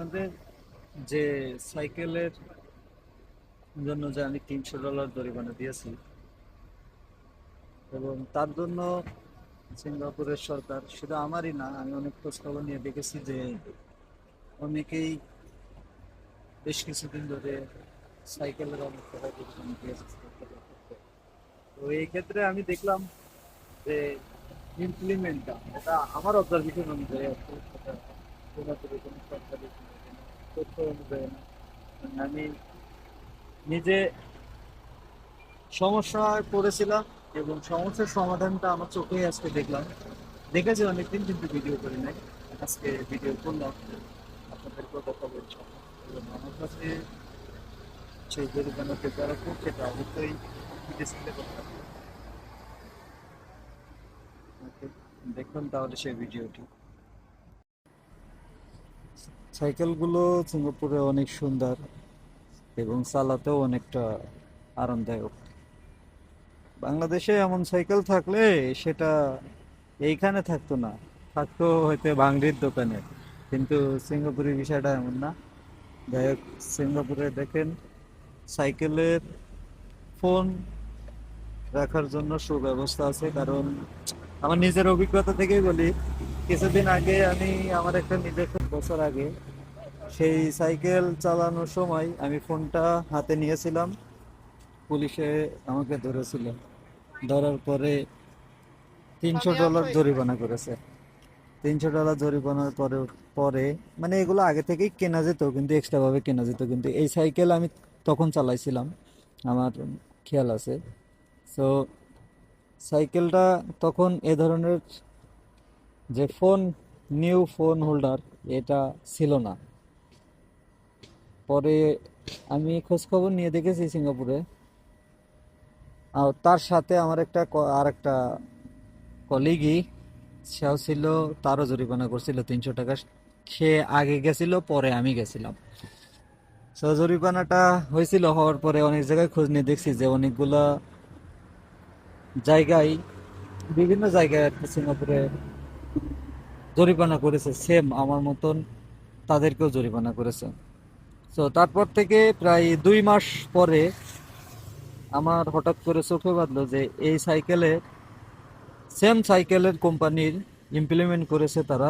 আপনাদের যে সাইকেলের জন্য যে আমি তিনশো ডলার জরিমানা দিয়েছি, এবং তার জন্য সিঙ্গাপুরের সরকার শুধু আমারই না, আমি অনেক খোঁজ খবর নিয়ে দেখেছি যে অনেকেই বেশ কিছুদিন ধরে সাইকেলের অনেক টাকা জরিমানা দিয়েছে। তো এই ক্ষেত্রে আমি দেখলাম যে ইমপ্লিমেন্টটা এটা আমার অবজারভেশন অনুযায়ী কোনো কোনো তথ্য অনুযায়ী না। মানে আমি নিজে সমস্যায় পড়েছিলাম এবং সমস্যার সমাধানটা আমার চোখেই আজকে দেখলাম। দেখেছি অনেকদিন কিন্তু ভিডিও করি নাই। আজকে ভিডিও করলাম। আপনাদেরকেও কথা বলছি এবং আমার কাছে সেই জরিমানাকে যারা করছে তা অবশ্যই ডিসপ্লে করতে দেখুন তাহলে সেই ভিডিওটি সাইকেলগুলো সিঙ্গাপুরে অনেক সুন্দর এবং চালাতেও অনেকটা আরামদায়ক। বাংলাদেশে এমন সাইকেল থাকলে সেটা এইখানে থাকতো না, থাকতো হয়তো বাংলির দোকানে, কিন্তু সিঙ্গাপুরের বিষয়টা এমন না। যাই হোক, সিঙ্গাপুরে দেখেন, সাইকেলের ফোন রাখার জন্য সুব্যবস্থা আছে, কারণ আমার নিজের অভিজ্ঞতা থেকেই বলি কিছুদিন আগে আমি আমার একটা নিজস্ব বছর আগে সেই সাইকেল চালানোর সময় আমি ফোনটা হাতে নিয়েছিলাম। পুলিশে আমাকে ধরেছিল। ধরার পরে তিনশো ডলার জরিমানা করেছে। তিনশো ডলার জরিমানার পরে পরে মানে এগুলো আগে থেকেই কেনা যেত কিন্তু এক্সট্রাভাবে কেনা যেত। কিন্তু এই সাইকেল আমি তখন চালাইছিলাম। আমার খেয়াল আছে। সো সাইকেলটা তখন এ ধরনের যে ফোন নিউ ফোন হোল্ডার এটা ছিল না। পরে আমি খোঁজখবর নিয়ে দেখেছি সিঙ্গাপুরে। আর তার সাথে আমার একটা আর একটা কলিগই সেও ছিল, তারও জরিমানা করছিল তিনশো টাকা। সে আগে গেছিল, পরে আমি গেছিলাম। সো জরিমানাটা হয়েছিল হওয়ার পরে অনেক জায়গায় খোঁজ নিয়ে দেখছি যে অনেকগুলা জায়গায়, বিভিন্ন জায়গায় সিঙ্গাপুরে জরিমানা করেছে সেম আমার মতন তাদেরকেও জরিমানা করেছে। তো তারপর থেকে প্রায় দুই মাস পরে আমার হঠাৎ করে চোখে বাঁধলো যে এই সাইকেলে সেম সাইকেলের কোম্পানির ইমপ্লিমেন্ট করেছে তারা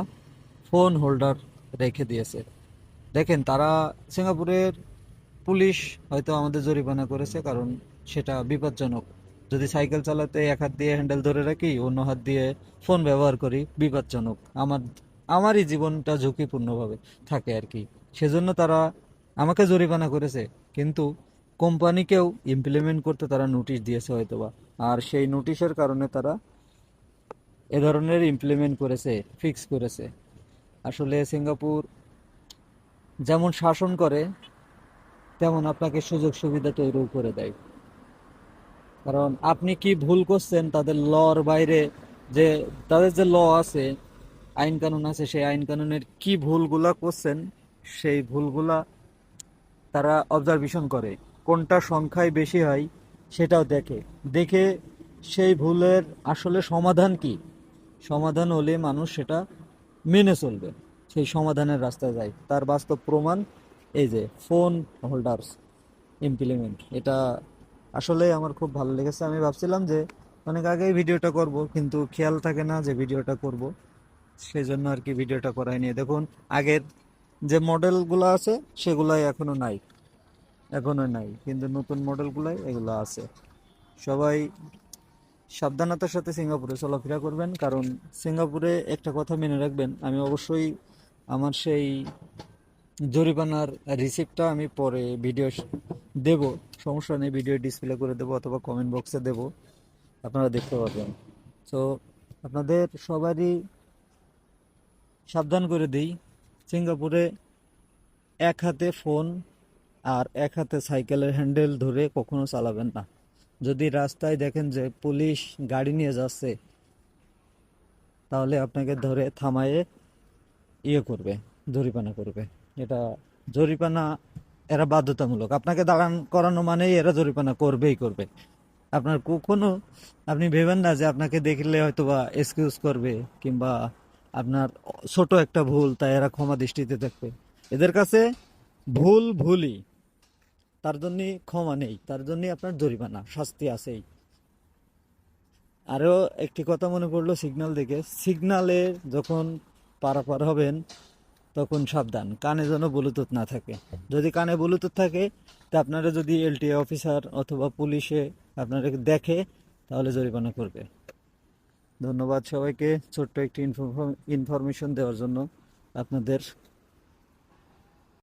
ফোন হোল্ডার রেখে দিয়েছে। দেখেন, তারা সিঙ্গাপুরের পুলিশ হয়তো আমাদের জরিমানা করেছে, কারণ সেটা বিপজ্জনক। যদি সাইকেল চালাতে এক হাত দিয়ে হ্যান্ডেল ধরে রাখি, অন্য হাত দিয়ে ফোন ব্যবহার করি, বিপজ্জনক। আমার, আমারই জীবনটা ঝুঁকিপূর্ণভাবে থাকে আর কি। সেজন্য তারা আমাকে জরিমানা করেছে। কিন্তু কোম্পানিকেও ইমপ্লিমেন্ট করতে তারা নোটিশ দিয়েছে হয়তোবা। আর সেই নোটিশের কারণে তারা এ ধরনের ইমপ্লিমেন্ট করেছে ফিক্স করেছে। আসলে সিঙ্গাপুর যেমন শাসন করে, তেমন আপনাকে সুযোগ সুবিধা তৈরিও করে দেয়। কারণ আপনি কি ভুল করছেন, তাদের লর বাইরে যে, তাদের যে ল আছে, আইন কানুন আছে, সেই আইন কানুনের কি ভুলগুলা করছেন, সেই ভুলগুলা তারা অবজারভেশন করে। কোনটা সংখ্যায় বেশি হয়, সেটাও দেখে। দেখে সেই ভুলের আসলে সমাধান কি? সমাধান হলে মানুষ সেটা মেনে চলবে। সেই সমাধানের রাস্তায় যায়। তার বাস্তব প্রমাণ এই যে ফোন হোল্ডার্স ইমপ্লিমেন্ট এটা আসলে আমার খুব ভালো লেগেছে। আমি ভাবছিলাম যে অনেক আগেই ভিডিওটা করব, কিন্তু খেয়াল থাকে না যে ভিডিওটা করব। সেই জন্য আর কি ভিডিওটা করাই নিয়ে। দেখুন, আগের যে মডেলগুলো আছে, সেগুলাই এখনও নাই। এখনও নাই, কিন্তু নতুন মডেলগুলাই এগুলো আছে। সবাই সাবধানতার সাথে সিঙ্গাপুরে চলাফেরা করবেন, কারণ সিঙ্গাপুরে একটা কথা মেনে রাখবেন, আমি অবশ্যই আমার সেই জরিমানার রিসিপ্টটা আমি পরে ভিডিও দেব, সমস্যা নেই ভিডিও ডিসপ্লে করে দেবো অথবা কমেন্ট বক্সে দেব, আপনারা দেখতে পাবেন তো আপনাদের সবারই সাবধান করে দিই, সিঙ্গাপুরে এক হাতে ফোন আর এক হাতে সাইকেলের হ্যান্ডেল ধরে কখনো চালাবেন না। যদি রাস্তায় দেখেন যে পুলিশ গাড়ি নিয়ে যাচ্ছে, তাহলে আপনাকে ধরে থামায়ে ইয়ে করবে, জরিমানা করবে। এটা জরিমানা এরা বাধ্যতামূলক। আপনাকে দাঁড়ান করানো মানেই এরা জরিমানা করবেই করবে। আপনার কখনো আপনি ভেবেন না যে আপনাকে দেখলে হয়তো বা এক্সকিউজ করবে কিংবা আপনার ছোট একটা ভুল তাই এরা ক্ষমা দৃষ্টিতে দেখবে। এদের কাছে ভুল ভুলই। তার জন্য ক্ষমা নেই, তার জন্য আপনার জরিমানা, শাস্তি আছেই। আরও একটি কথা মনে পড়ল সিগনাল দেখে। সিগনালে যখন পারাপার হবেন তখন সাবধান। কানে যেন ব্লুটুথ না থাকে। যদি কানে ব্লুটুথ থাকে, তা আপনারা যদি এলটিএ অফিসার অথবা পুলিশে আপনারা দেখে, তাহলে জরিমানা করবে ধন্যবাদ সবাইকে ছোট্ট একটি ইনফরমেশন দেওয়ার জন্য। আপনাদের